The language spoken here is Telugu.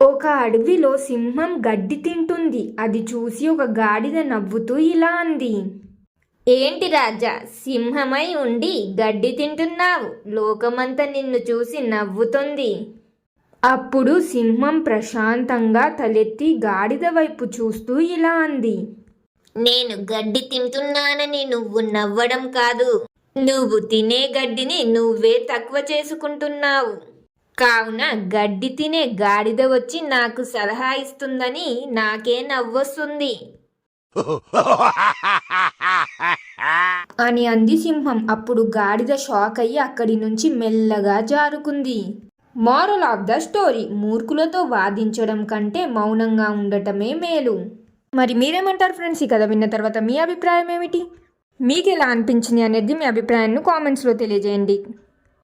ఒక అడవిలో సింహం గడ్డి తింటుంది. అది చూసి ఒక గాడిద నవ్వుతూ ఇలా అంది. ఏంటి రాజా సింహమై ఉండి గడ్డి తింటున్నావు. లోకమంతా నిన్ను చూసి నవ్వుతుంది. అప్పుడు సింహం ప్రశాంతంగా తలెత్తి గాడిద వైపు చూస్తూ ఇలా అంది. నేను గడ్డి తింటున్నానని నువ్వు నవ్వడం కాదు. నువ్వు తినే గడ్డిని నువ్వే తక్కువ చేసుకుంటున్నావు. కావున గడ్డి తినే గాడిద వచ్చి నాకు సలహా ఇస్తుందని నాకే నవ్వొస్తుంది. అని అంది సింహం. అప్పుడు గాడిద షాక్ అయ్యి అక్కడి నుంచి మెల్లగా జారుకుంది. మారల్ ఆఫ్ ద స్టోరీ మూర్ఖులతో వాదించడం కంటే మౌనంగా ఉండటమే మేలు. మరి మీరేమంటారు ఫ్రెండ్స్? ఈ కథ విన్న తర్వాత మీ అభిప్రాయం ఏమిటి? మీకు ఎలా అనిపించింది అనేది మీ అభిప్రాయాన్ని కామెంట్స్లో తెలియజేయండి.